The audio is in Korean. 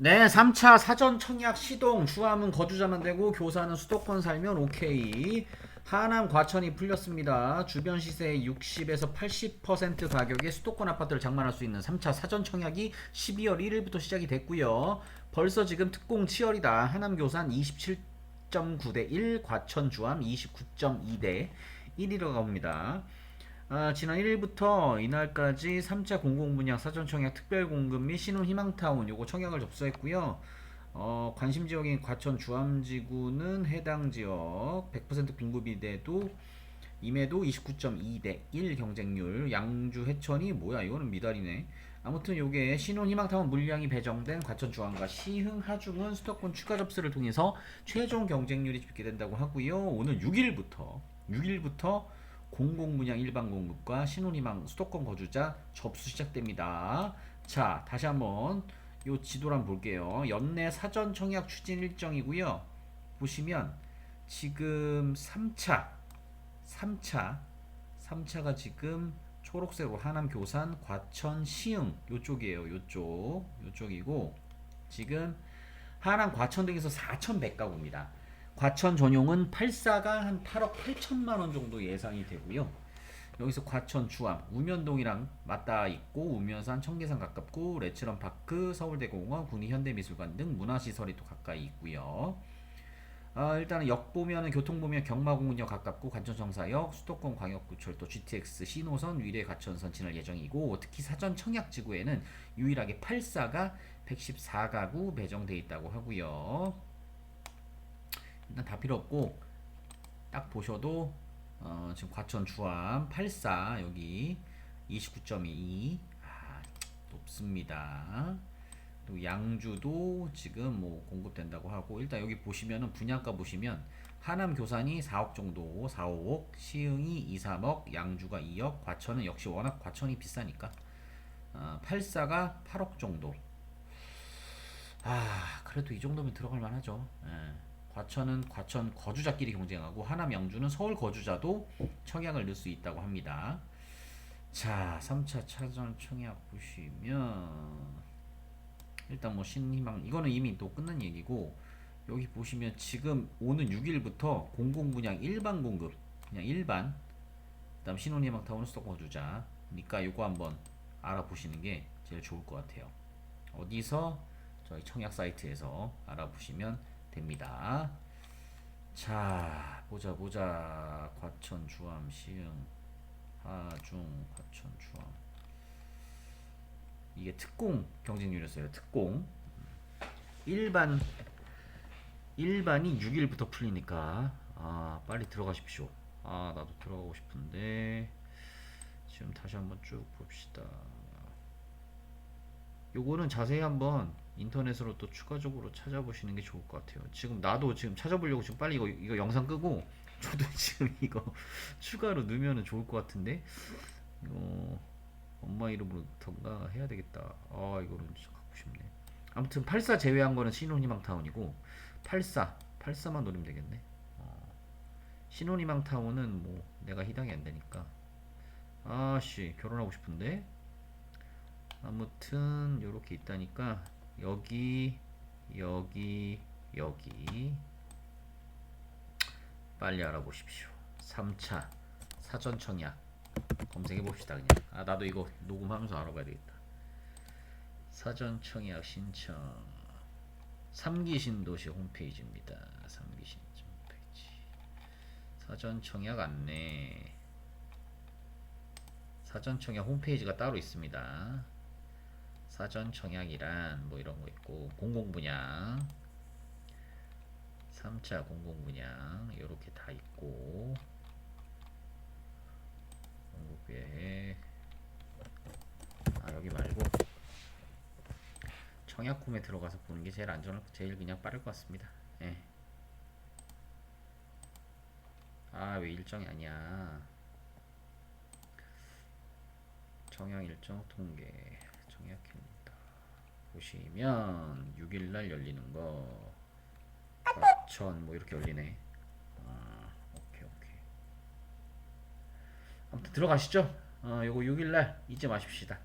네, 3차 사전 청약 시동 주함은 거주자만 되고 교사는 수도권 살면 오케이. 하남 과천이 풀렸습니다. 주변 시세의 60에서 80% 가격의 수도권 아파트를 장만할 수 있는 3차 사전 청약이 12월 1일부터 시작이 됐고요. 벌써 지금 특공 치열이다. 하남 교산 27.9대 1, 과천 주함 29.2대 1이라고 합니다. 아, 지난 1일부터 이날까지 3차 공공분양 사전청약 특별공급 및 신혼희망타운 요거 청약을 접수했고요. 어, 관심 지역인 과천 주암지구는 해당 지역 100% 빈구비대도 임해도 29.2대 1 경쟁률. 양주 해천이 뭐야? 이거는 미달이네. 아무튼 요게 신혼희망타운 물량이 배정된 과천 주암과 시흥 하중은 수도권 추가 접수를 통해서 최종 경쟁률이 집계된다고 하고요. 오늘 6일부터 6일부터 공공분양 일반 공급과 신혼희망 수도권 거주자 접수 시작됩니다. 자, 다시 한번 요 지도를 한번 볼게요. 연내 사전 청약 추진 일정이고요. 보시면 지금 3차 3차 3차가 지금 초록색으로 하남 교산 과천 시흥 요쪽이에요. 요쪽 요쪽이고 지금 하남 과천 등에서 4,100가구입니다. 과천 전용은 84가 한 8억 8천만 원 정도 예상이 되고요. 여기서 과천 주암, 우면동이랑 맞닿아 있고 우면산 청계산 가깝고 레츠런 파크, 서울대공원, 군의현대미술관 등 문화시설이 또 가까이 있고요. 아, 일단은 역 보면은 교통 보면 경마공원역 가깝고 관천정사역, 수도권 광역구철도 GTX 신호선, 위례 과천선 지날 예정이고 특히 사전 청약 지구에는 유일하게 84가 114가구 배정돼 있다고 하고요. 일단 다 필요 없고 딱 보셔도 어, 지금 과천 주암 84 여기 29.2 아, 높습니다. 그리고 양주도 지금 뭐 공급된다고 하고 일단 여기 보시면은 분양가 보시면 하남 교산이 4억 정도 4, 5억 시흥이 2, 3억 양주가 2억 과천은 역시 워낙 과천이 비싸니까 어, 84가 8억 정도 아 그래도 이 정도면 들어갈 만하죠 예. 과천은 과천 거주자끼리 경쟁하고 하남 양주는 서울 거주자도 청약을 넣을 수 있다고 합니다. 자, 3차 차전 청약 보시면 일단 뭐 신희망 이거는 이미 또 끝난 얘기고 여기 보시면 지금 오는 6일부터 공공분양 일반 공급 그냥 일반 그다음 신혼희망 타운 수도권 거주자 그러니까 요거 한번 알아보시는 게 제일 좋을 것 같아요. 어디서 저희 청약 사이트에서 알아보시면 됩니다. 자, 보자 보자. 과천 주암 시흥 하중 과천 주암. 이게 특공 경쟁률이었어요. 특공. 일반 일반이 6일부터 풀리니까 아, 빨리 들어가십시오. 아, 나도 들어가고 싶은데 지금 다시 한번 쭉 봅시다. 요거는 자세히 한번 인터넷으로 또 추가적으로 찾아보시는 게 좋을 것 같아요. 지금 나도 지금 찾아보려고 지금 빨리 이거 이거 영상 끄고 저도 지금 이거 추가로 넣으면 좋을 것 같은데 이거 엄마 이름으로던가 해야 되겠다. 아 이거는 진짜 갖고 싶네. 아무튼 84 제외한 거는 신혼희망 타운이고 84 84만 노리면 되겠네. 어, 신혼희망 타운은 뭐 내가 희당이 안 되니까 아씨 결혼하고 싶은데 아무튼 요렇게 있다니까 여기 여기 여기. 빨리 알아보십시오. 3차 사전 청약. 검색해 봅시다 그냥. 아 나도 이거 녹음하면서 알아봐야 되겠다. 사전 청약 신청. 3기 신도시 홈페이지입니다. 3기 신청 홈페이지. 사전 청약 안내. 사전 청약 홈페이지가 따로 있습니다 사전 청약이란 뭐 이런 거 있고 공공분양 3차 공공분양 이렇게 다 있고 공급계획 아 여기 말고 청약홈에 들어가서 보는 게 제일 안전할 제일 그냥 빠를 것 같습니다. 예. 아왜 일정이 아니야. 청약 일정 통계 청약입니다. 보시면 6일날 열리는 거 과천 뭐 이렇게 열리네. 아, 오케이 오케이. 아무튼 들어가시죠. 어, 요거 6일날 잊지 마십시다.